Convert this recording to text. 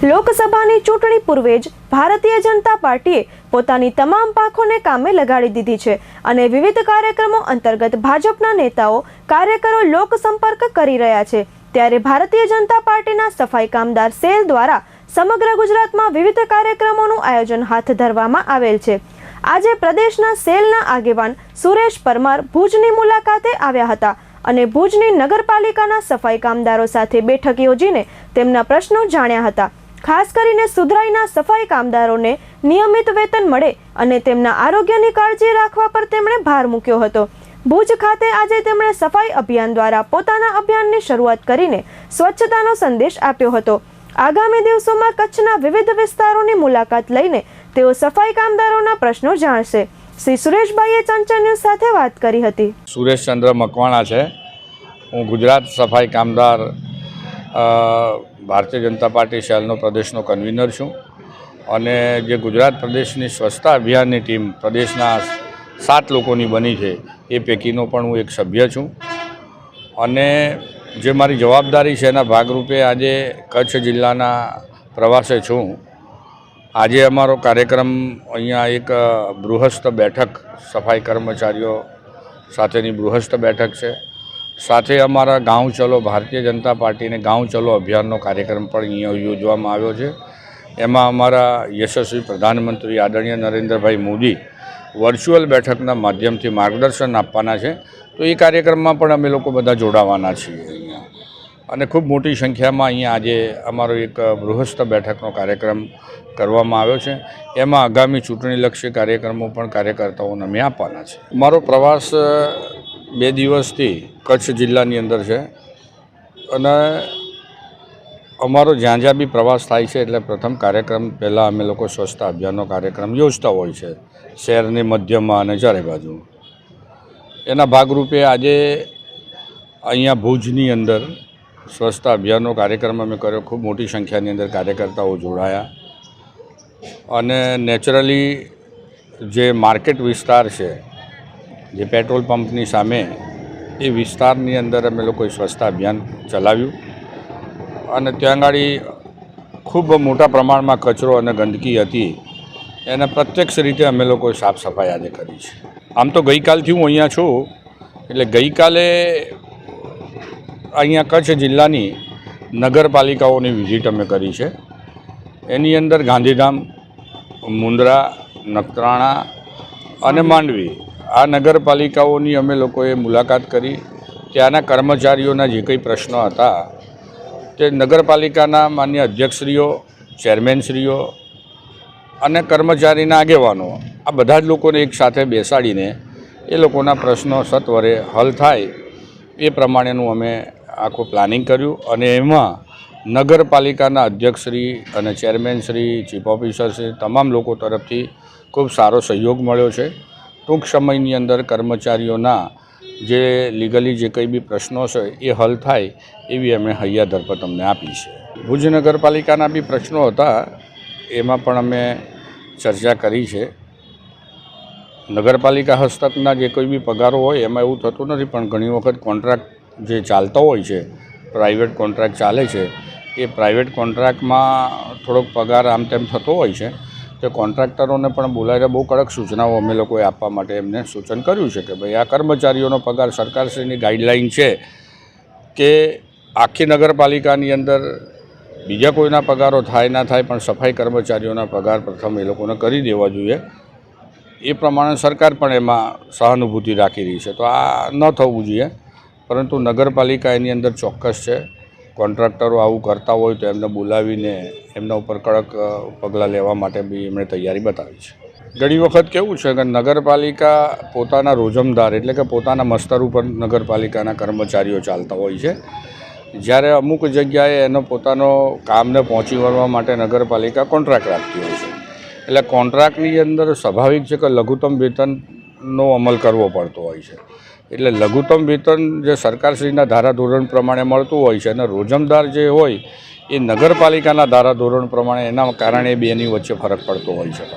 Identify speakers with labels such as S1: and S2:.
S1: લોકસભાની ચૂંટણી પૂર્વે જ ભારતીય જનતા પાર્ટીએ પોતાની તમામ પાંખોને કામે લગાડી દીધી છે અને વિવિધ કાર્યક્રમો અંતર્ગત ભાજપના નેતાઓ કાર્યકરો લોકસંપર્ક કરી રહ્યા છે. ત્યારે ભારતીય જનતા પાર્ટીના સફાઈ કામદાર સેલ દ્વારા સમગ્ર ગુજરાતમાં વિવિધ કાર્યક્રમોનું આયોજન હાથ ધરવામાં આવેલ છે. આજે પ્રદેશના સેલના આગેવાન સુરેશ પરમાર ભુજની મુલાકાતે આવ્યા હતા અને ભુજની નગરપાલિકાના સફાઈ કામદારો સાથે બેઠક યોજીને તેમના પ્રશ્નો જાણ્યા હતા. ખાસ કરીને સુધરાઈના સફાઈ કામદારોને નિયમિત વેતન મળે અને તેમના આરોગ્યની કાળજી રાખવા પર તેમણે ભાર મૂક્યો હતો. ભુજ ખાતે આજે તેમણે સફાઈ અભિયાન દ્વારા પોતાના અભિયાનની શરૂઆત કરીને સ્વચ્છતાનો સંદેશ આપ્યો હતો. આગામી દિવસોમાં કચ્છના વિવિધ વિસ્તારોની મુલાકાત લઈને તેઓ સફાઈ કામદારોના પ્રશ્નો જાણશે. શ્રી સુરેશભાઈએ ચંચલ ન્યૂઝ સાથે વાત કરી હતી.
S2: સુરેશચંદ્ર મકવાણા છે. હું ગુજરાત સફાઈ કામદાર ભારતીય જનતા પાર્ટી શહેરનો પ્રદેશનો કન્વીનર છું અને જે ગુજરાત પ્રદેશની સ્વચ્છતા અભિયાનની ટીમ પ્રદેશના સાત લોકોની બની છે એ પૈકીનો પણ હું એક સભ્ય છું. અને જે મારી જવાબદારી છે એના ભાગરૂપે આજે કચ્છ જિલ્લાના પ્રવાસે છું. આજે અમારો કાર્યક્રમ અહીંયા એક બૃહસ્થ બેઠક સફાઈ કર્મચારીઓ સાથેની બૃહસ્થ બેઠક છે. સાથે અમારા ગાંવ ચલો ભારતીય જનતા પાર્ટીને ગાંવ ચલો અભિયાનનો કાર્યક્રમ પણ અહીંયા યોજવામાં આવ્યો છે. એમાં અમારા યશસ્વી પ્રધાનમંત્રી આદરણીય નરેન્દ્રભાઈ મોદી વર્ચ્યુઅલ બેઠકના માધ્યમથી માર્ગદર્શન આપવાના છે. તો એ કાર્યક્રમમાં પણ અમે લોકો બધા જોડાવાના છીએ અહીંયા. અને ખૂબ મોટી સંખ્યામાં અહીંયા આજે અમારો એક બૃહસ્થ બેઠકનો કાર્યક્રમ કરવામાં આવ્યો છે. એમાં આગામી ચૂંટણીલક્ષી કાર્યક્રમો પણ કાર્યકર્તાઓને અમે આપવાના છે મારો પ્રવાસ બે દિવસથી કચ્છ જિલ્લાની અંદર છે. અને અમારો જ્યાં જ્યાં બી પ્રવાસ થાય છે, એટલે પ્રથમ કાર્યક્રમ પહેલાં અમે લોકો સ્વચ્છતા અભિયાનનો કાર્યક્રમ યોજતા હોય છે, શહેરની મધ્યમાં અને ચારે બાજુ. એના ભાગરૂપે આજે અહીંયા ભુજની અંદર સ્વચ્છતા અભિયાનનો કાર્યક્રમ અમે કર્યો. ખૂબ મોટી સંખ્યાની અંદર કાર્યકર્તાઓ જોડાયા. અને નેચરલી જે માર્કેટ વિસ્તાર છે જે પેટ્રોલ પંપની સામે એ વિસ્તારની અંદર અમે લોકોએ સ્વચ્છતા અભિયાન ચલાવ્યું. અને ત્યાં આગળ ખૂબ મોટા પ્રમાણમાં કચરો અને ગંદકી હતી. એને પ્રત્યક્ષ રીતે અમે લોકોએ સાફ સફાઈ આજે કરી છે. આમ તો ગઈકાલથી હું અહીંયા છું, એટલે ગઈકાલે અહીંયા કચ્છ જિલ્લાની નગરપાલિકાઓની વિઝિટ અમે કરી છે. એની અંદર ગાંધીધામ મુંદ્રા નખત્રાણા અને માંડવી. આ નગરપાલિકાઓની અમે લોકોએ મુલાકાત કરી. ત્યાંના કર્મચારીઓના જે કંઈ પ્રશ્નો હતા, તે નગરપાલિકાના માન્ય અધ્યક્ષશ્રીઓ, ચેરમેનશ્રીઓ અને કર્મચારીના આગેવાનો, આ બધા જ લોકોને એક સાથે બેસાડીને એ લોકોના પ્રશ્નો સત્વરે હલ થાય એ પ્રમાણેનું અમે આખું પ્લાનિંગ કર્યું. અને એમાં નગરપાલિકાના અધ્યક્ષશ્રી અને ચેરમેનશ્રી, ચીફ ઓફિસરશ્રી તમામ લોકો તરફથી ખૂબ સારો સહયોગ મળ્યો છે. ટૂંક સમયની અંદર કર્મચારીઓના જે લીગલી જે કંઈ બી પ્રશ્નો છે એ હલ થાય એવી અમે હૈયા ધરપત અમને આપી છે. ભુજ નગરપાલિકાના બી પ્રશ્નો હતા, એમાં પણ અમે ચર્ચા કરી છે. નગરપાલિકા હસ્તકના જે કોઈ બી પગારો હોય એમાં એવું થતું નથી, પણ ઘણી વખત કોન્ટ્રાક્ટ જે ચાલતો હોય છે, પ્રાઇવેટ કોન્ટ્રાક્ટ ચાલે છે, એ પ્રાઇવેટ કોન્ટ્રાક્ટમાં થોડોક પગાર આમ તેમ થતો હોય છે. તે કોન્ટ્રાક્ટરોને પણ બોલાવીને બહુ કડક સૂચનાઓ અમે લોકોએ આપવા માટે એમને સૂચન કર્યું છે કે ભાઈ આ કર્મચારીઓનો પગાર સરકારશ્રીની ગાઈડલાઈન છે કે આખી નગરપાલિકાની અંદર બીજા કોઈના પગારો થાય ના થાય પણ સફાઈ કર્મચારીઓના પગાર પ્રથમ એ લોકોને કરી દેવા જોઈએ. એ પ્રમાણે સરકાર પણ એમાં સહાનુભૂતિ રાખી રહી છે. તો આ ન થવું જોઈએ. પરંતુ નગરપાલિકા એની અંદર ચોક્કસ છે. કોન્ટ્રાક્ટરો આવું કરતા હોય તો એમને બોલાવીને એમના ઉપર કડક પગલાં લેવા માટે બી એમણે તૈયારી બતાવી છે. ઘણી વખત કેવું છે કે નગરપાલિકા પોતાના રોજમદાર એટલે કે પોતાના મસ્તર ઉપર નગરપાલિકાના કર્મચારીઓ ચાલતા હોય છે. જ્યારે અમુક જગ્યાએ એનો પોતાનો કામને પહોંચી વળવા માટે નગરપાલિકા કોન્ટ્રાક્ટ રાખતી હોય છે. એટલે કોન્ટ્રાક્ટની અંદર સ્વાભાવિક છે કે લઘુત્તમ વેતનનો અમલ કરવો પડતો હોય છે. એટલે લઘુત્તમ વેતન જે સરકારશ્રીના ધારાધોરણ પ્રમાણે મળતું હોય છે અને રોજમદાર જે હોય, એ નગરપાલિકાના ધારાધોરણ પ્રમાણે એના કારણે બેની વચ્ચે ફરક પડતો હોય છે.